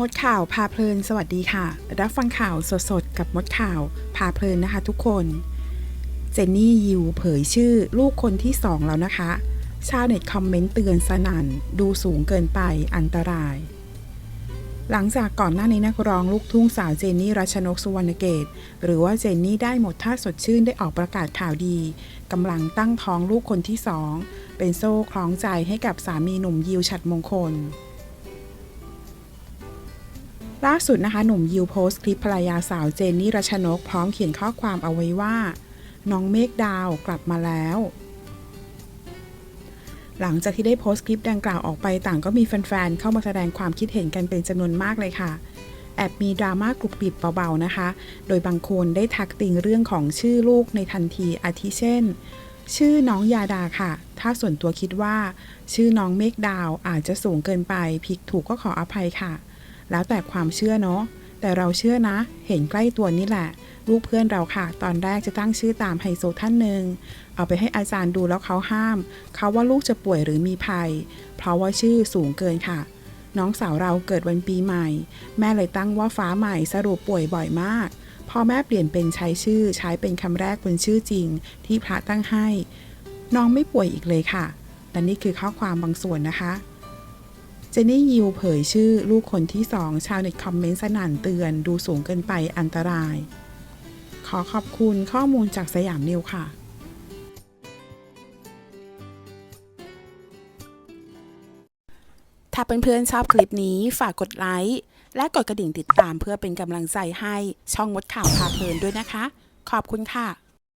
มดข่าวพาเพลินสวัสดีค่ะ รับฟังข่าวสดๆ กับมดข่าวพาเพลินนะคะทุกคน เจนนี่ยิวเผยชื่อลูกคนที่สองแล้วนะคะ ชาวเน็ตคอมเมนต์เตือนสนั่น ดูสูงเกินไปอันตราย หลังจากก่อนหน้านี้นักร้องลูกทุ่งสาวเจนนี่รัชนกสุวรรณเกต หรือว่าเจนนี่ได้หมดท่าสดชื่นได้ออกประกาศข่าวดีกำลังตั้งท้องลูกคนที่สองเป็นโซ่คล้องใจให้กับสามีหนุ่มยิวฉัดมงคล ล่าสุดนะคะ หนุ่มยิวโพสต์คลิปภรรยาสาวเจนนี่รัชนก พร้อมเขียนข้อความเอาไว้ว่า น้องเมฆดาวกลับมาแล้ว หลังจากที่ได้โพสต์คลิปดังกล่าวออกไปต่างก็มีแฟนๆ เข้ามาแสดงความคิดเห็นกันเป็นจำนวนมากเลยค่ะ แอบมีดราม่ากรุบกริบเบาๆนะคะ โดยบางคนได้ทักติงเรื่องของชื่อลูกในทันทีอาทิเช่น ชื่อน้องยาดาค่ะ ถ้าส่วนตัวคิดว่า ชื่อน้องเมฆดาวอาจจะสูงเกินไปผิดถูกก็ขออภัยค่ะ แล้วแต่ความเชื่อเนาะ แต่เราเชื่อนะ เห็นใกล้ตัวนี่แหละ ลูกเพื่อนเราค่ะ ตอนแรกจะตั้งชื่อตามไฮโซท่านหนึ่ง เอาไปให้อาจารย์ดูแล้วเขาห้าม เขาว่าลูกจะป่วยหรือมีภัย เพราะว่าชื่อสูงเกินค่ะ น้องสาวเราเกิดวันปีใหม่ แม่เลยตั้งว่าฟ้าใหม่สรุปป่วยบ่อยมาก พอแม่เปลี่ยนเป็นใช้ชื่อ ใช้เป็นคำแรกบนชื่อจริง ที่พระตั้งให้ น้องไม่ป่วยอีกเลยค่ะและนี่คือข้อความบางส่วนนะคะ เจนนี่ยิวเผยชื่อลูกคนที่สองชาวเน็ตคอมเมนต์สนั่นเตือน ดูสูงเกินไปอันตราย ขอขอบคุณข้อมูลจากสยามนิวค่ะถ้าเพื่อนๆชอบคลิปนี้ฝากกดไลค์ และกดกระดิ่งติดตามเพื่อเป็นกำลังใจให้ช่องมดข่าวพาเพลินด้วยนะคะ ขอบคุณค่ะ